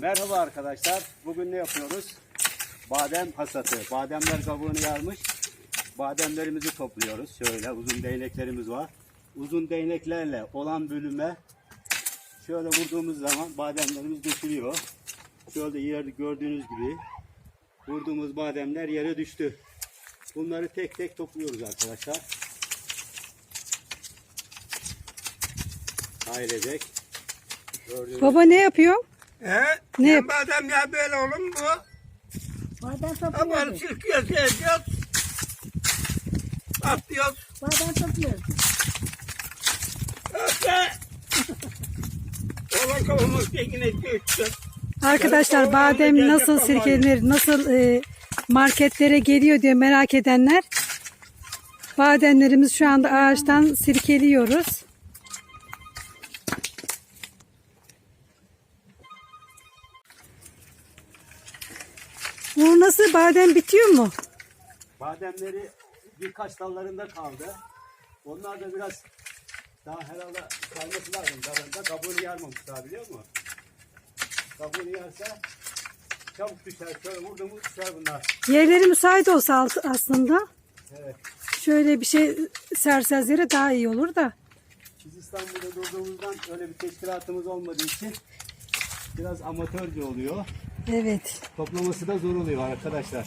Merhaba arkadaşlar. Bugün ne yapıyoruz? Badem hasatı. Bademler kabuğunu yarmış. Bademlerimizi topluyoruz. Şöyle uzun değneklerimiz var. Uzun değneklerle olan bölüme şöyle vurduğumuz zaman bademlerimiz dökülüyor. Şöyle yer gördüğünüz gibi vurduğumuz bademler yere düştü. Bunları tek tek topluyoruz arkadaşlar. Ailecek. Gördüğünüz Baba ne yapıyor? He? Ne yap- badem ya böyle oğlum bu. Badem Ama topluyoruz. sirküyor, seveceğiz. Atlıyoruz. Badem topluyoruz. Öte. Oğlan kavurmak tekine geçti. Arkadaşlar badem nasıl sirkelenir, nasıl e, marketlere geliyor diye merak edenler. Bademlerimizi şu anda ağaçtan sirkeliyoruz. Bu nasıl badem bitiyor mu? Bademleri birkaç dallarında kaldı. Onlar da biraz daha herhalde kayması lazım dalında. Kabuğunu yarmamış daha biliyor musun? Kabuğunu yarsa çabuk düşer. Şöyle vurduğumuz düşer bunlar. Yerleri müsait olsa aslında Evet. şöyle bir şey serseniz yere daha iyi olur da. Biz İstanbul'da durduğumuzdan öyle bir teşkilatımız olmadığı için biraz amatörce oluyor. Evet. Toplaması da zor oluyor arkadaşlar.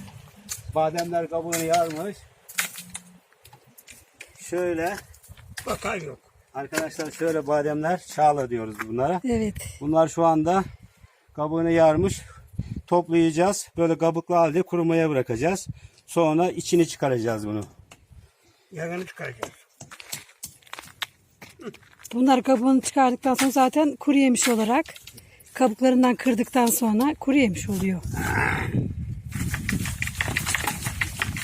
Bademler kabuğunu yarmış. Şöyle Bakan yok. arkadaşlar şöyle bademler şağla diyoruz bunlara. Evet. Bunlar şu anda kabuğunu yarmış. Toplayacağız. Böyle kabuklu halde kurumaya bırakacağız. Sonra içini çıkaracağız bunu. Yağını çıkaracağız. Bunlar kabuğunu çıkardıktan sonra zaten kuru yemiş olarak kabuklarından kırdıktan sonra kuru yemiş oluyor.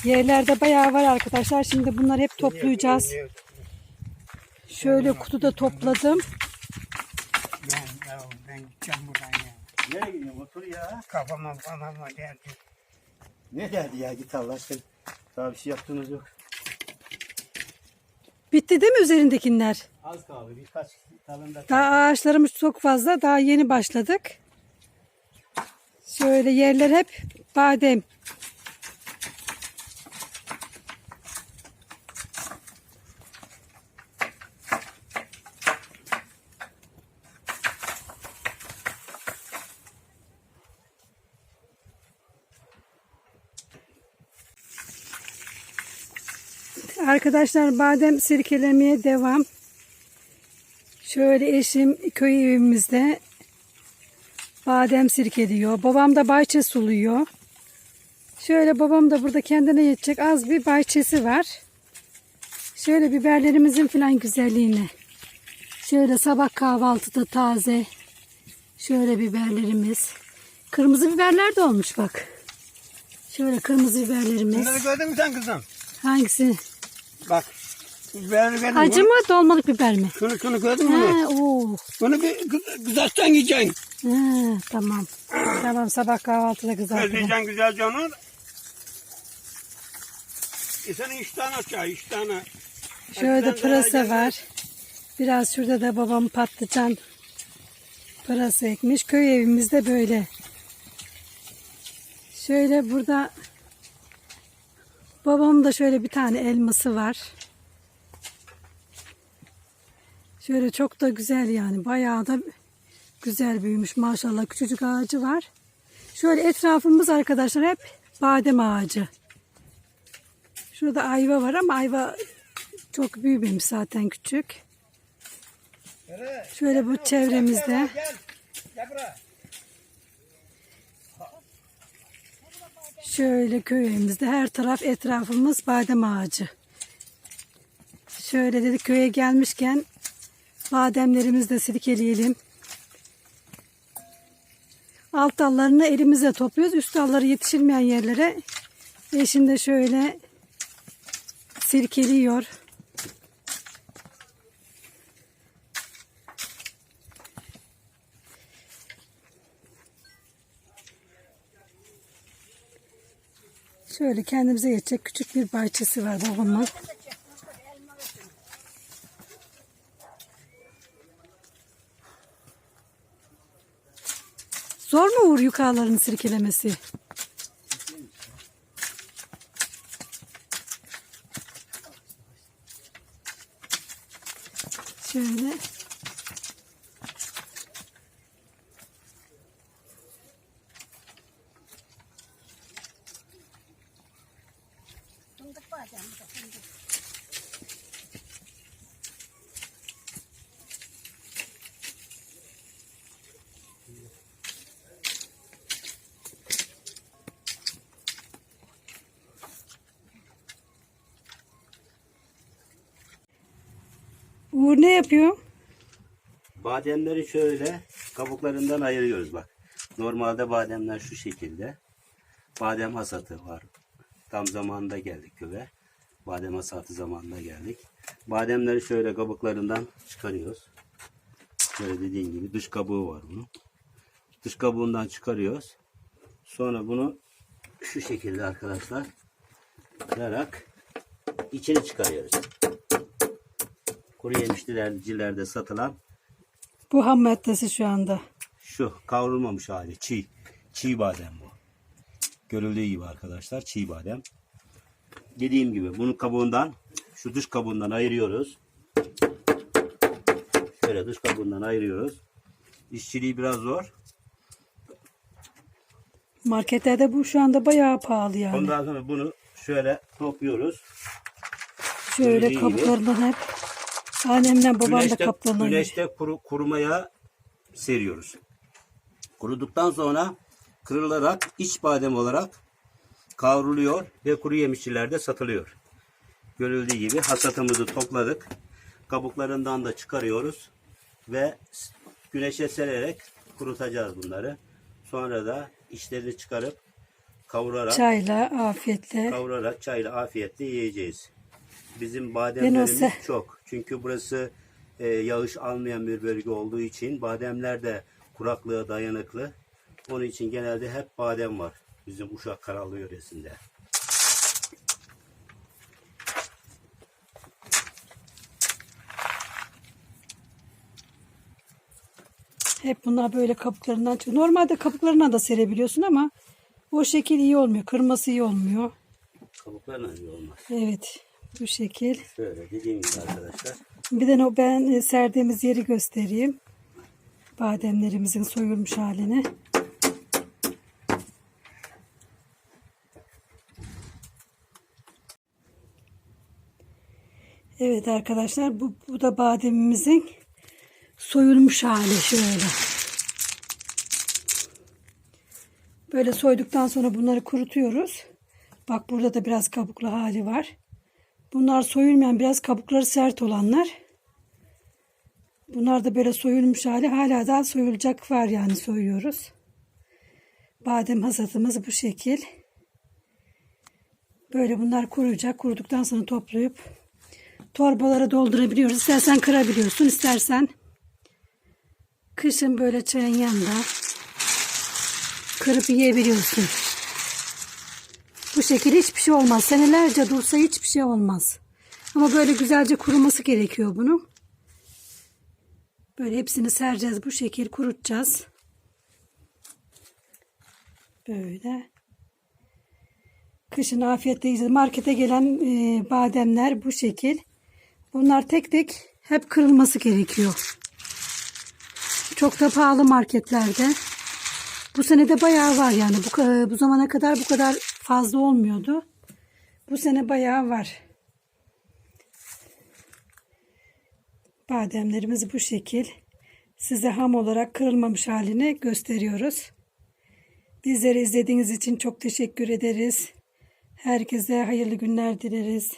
Yerlerde bayağı var arkadaşlar. Şimdi bunları hep toplayacağız. Şöyle kutuda topladım. Ben, ya, ben gideceğim buradan ya. Nereye gidiyorsun? Otur ya. Kafama kafama geldi. Ne geldi ya git Allah aşkına. Daha bir şey yaptığınız yok. Bitti değil mi üzerindekiler? Az kaldı birkaç dalında. Daha ağaçlarımız çok fazla. Daha yeni başladık. Şöyle yerler hep badem. Arkadaşlar badem sirkelemeye devam. Şöyle eşim köy evimizde badem sirkeliyor. Babam da bahçe suluyor. Şöyle babam da burada kendine yetecek az bir bahçesi var. Şöyle biberlerimizin falan güzelliğine. Şöyle sabah kahvaltıda taze. Şöyle biberlerimiz. Kırmızı biberler de olmuş bak. Şöyle kırmızı biberlerimiz. Bunları gördün mü sen kızım? Hangisi? Bak. Gördün mü? Acı mı dolmalık biber mi? Şunu şunu gördün mü? He, oo. Bunu bir kız- kızartsan yiyeceksin. He, tamam. Tamam sabah kahvaltıda kızartırım. Közleyeceksin güzelce onu. E senin üç tane aşağı, üç tane. Şöyle pırasa var. Biraz şurada da babam patlıcan pırasa ekmiş. Köy evimizde böyle. Şöyle burada babam da şöyle bir tane elması var. Şöyle çok da güzel yani. Bayağı da güzel büyümüş maşallah. Küçücük ağacı var. Şöyle etrafımız arkadaşlar hep badem ağacı. Şurada ayva var ama ayva çok büyümemiş zaten küçük. Şöyle bu çevremizde Gel. Gel. Şöyle köyümüzde her taraf etrafımız badem ağacı. Şöyle dedik köye gelmişken bademlerimizi de silkeleyelim. Alt dallarını elimizle topluyoruz. Üst dalları yetişilmeyen yerlere eşim de şöyle sirkeliyor. Şöyle kendimize yetecek küçük bir bahçesi var babamın. Zor mu Uğur yukarıların sirkelemesi? Şöyle. Fındık. Uğur ne yapıyor? Bademleri şöyle kabuklarından ayırıyoruz bak. Normalde bademler şu şekilde. Badem hasatı var. Tam zamanında geldik köye. Badem hasatı zamanında geldik. Bademleri şöyle kabuklarından çıkarıyoruz. Böyle dediğim gibi dış kabuğu var bunun. Dış kabuğundan çıkarıyoruz. Sonra bunu şu şekilde arkadaşlar kırarak içini çıkarıyoruz. Kuru yemişçilerde satılan Bu ham maddesi şu anda. Şu kavrulmamış hali çiğ. Çiğ badem bu. Görüldüğü gibi arkadaşlar çiğ badem. Dediğim gibi bunun kabuğundan şu dış kabuğundan ayırıyoruz. Şöyle dış kabuğundan ayırıyoruz. İşçiliği biraz zor. Marketlerde bu şu anda bayağı pahalı yani. Ondan sonra bunu şöyle topluyoruz. Şöyle gibi. kabuklarından hep annemle babam da Güneşte, yiyor. güneşte kuru, kurumaya seriyoruz. Kuruduktan sonra kırılarak iç badem olarak kavruluyor ve kuru yemişçilerde satılıyor. Görüldüğü gibi hasatımızı topladık. Kabuklarından da çıkarıyoruz ve güneşe sererek kurutacağız bunları. Sonra da içlerini çıkarıp kavurarak Çayla afiyetle. kavurarak çayla afiyetle yiyeceğiz. Bizim bademlerimiz olsa- çok. Çünkü burası e, yağış almayan bir bölge olduğu için bademler de kuraklığa dayanıklı. Onun için genelde hep badem var bizim Uşak Karalı yöresinde. Hep bunlar böyle kabuklarından çıkıyor. Normalde kabuklarına da serebiliyorsun ama o şekil iyi olmuyor. Kırması iyi olmuyor. Kabuklarla iyi olmaz. Evet. Bu şekil. Şöyle dediğim gibi arkadaşlar. Bir de o ben serdiğimiz yeri göstereyim. Bademlerimizin soyulmuş halini. Evet arkadaşlar bu, bu da bademimizin soyulmuş hali şöyle. Böyle soyduktan sonra bunları kurutuyoruz. Bak burada da biraz kabuklu hali var. Bunlar soyulmayan biraz kabukları sert olanlar. Bunlar da böyle soyulmuş hali. Hala daha soyulacak var yani soyuyoruz. Badem hasatımız bu şekil. Böyle bunlar kuruyacak. Kuruduktan sonra toplayıp torbalara doldurabiliyoruz. İstersen kırabiliyorsun. istersen kışın böyle çayın yanında kırıp yiyebiliyorsun. Bu şekilde hiçbir şey olmaz. Senelerce dursa hiçbir şey olmaz. Ama böyle güzelce kuruması gerekiyor bunun. Böyle hepsini sereceğiz. Bu şekil kurutacağız. Böyle. Kışın afiyetle. Markete gelen e, bademler bu şekil. Bunlar tek tek hep kırılması gerekiyor. Çok da pahalı marketlerde. Bu sene de bayağı var yani. Bu, bu zamana kadar bu kadar fazla olmuyordu. Bu sene bayağı var. Bademlerimiz bu şekil. Size ham olarak kırılmamış halini gösteriyoruz. Bizleri izlediğiniz için çok teşekkür ederiz. Herkese hayırlı günler dileriz.